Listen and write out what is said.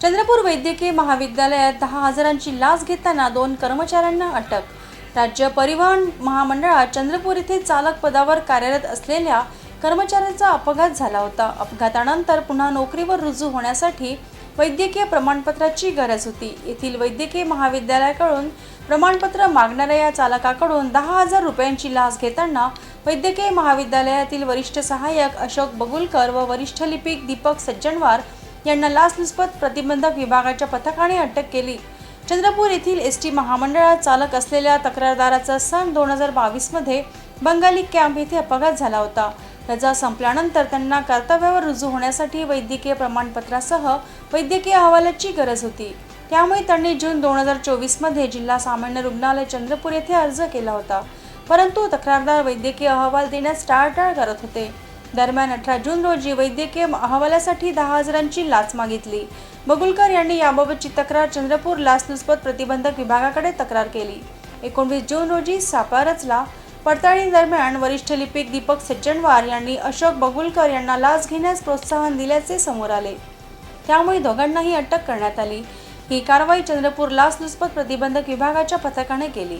चंद्रपूर वैद्यकीय महाविद्यालयात दहा हजारांची लाच घेताना दोन कर्मचाऱ्यांना अटक. राज्य परिवहन महामंडळात चंद्रपूर येथे चालक पदावर कार्यरत असलेल्या कर्मचाऱ्याचा अपघात झाला होता. अपघातानंतर पुन्हा नोकरीवर रुजू होण्यासाठी वैद्यकीय प्रमाणपत्राची गरज होती. येथील वैद्यकीय महाविद्यालयाकडून प्रमाणपत्र मागणाऱ्या या चालकाकडून दहा हजार रुपयांची लाच घेताना वैद्यकीय महाविद्यालयातील वरिष्ठ सहाय्यक अशोक बगुलकर व वरिष्ठ लिपिक दीपक सज्जनवार यांना लाचलुचपत प्रतिबंधक विभागाच्या पथकाने अटक केली. चंद्रपूर येथील एस टी महामंडळात चालक असलेल्या तक्रारदाराचा सन दोन हजार बावीसमध्ये बंगाली कॅम्प येथे अपघात झाला होता. रजा संपल्यानंतर त्यांना कर्तव्यावर रुजू होण्यासाठी वैद्यकीय प्रमाणपत्रासह वैद्यकीय अहवालाची गरज होती. त्यामुळे त्यांनी जून दोन हजार चोवीसमध्ये जिल्हा सामान्य रुग्णालय चंद्रपूर येथे अर्ज केला होता. परंतु तक्रारदार वैद्यकीय अहवाल देण्यास टाळटाळ करत होते. दरम्यान अठरा जून रोजी वैद्यकीय अहवालासाठी दहा हजारांची लाच मागितली. बगुलकर यांनी याबाबतची तक्रार चंद्रपूर लाचलुचपत प्रतिबंधक विभागाकडे तक्रार केली. एकोणवीस जून रोजी सापळा रचला पडताळणी दरम्यान वरिष्ठ लिपिक दीपक सज्जनवार यांनी अशोक बगुलकर यांना लाच घेण्यास प्रोत्साहन दिल्याचे समोर आले. त्यामुळे दोघांनाही अटक करण्यात आली. ही कारवाई चंद्रपूर लाचलुचपत प्रतिबंधक विभागाच्या पथकाने केली.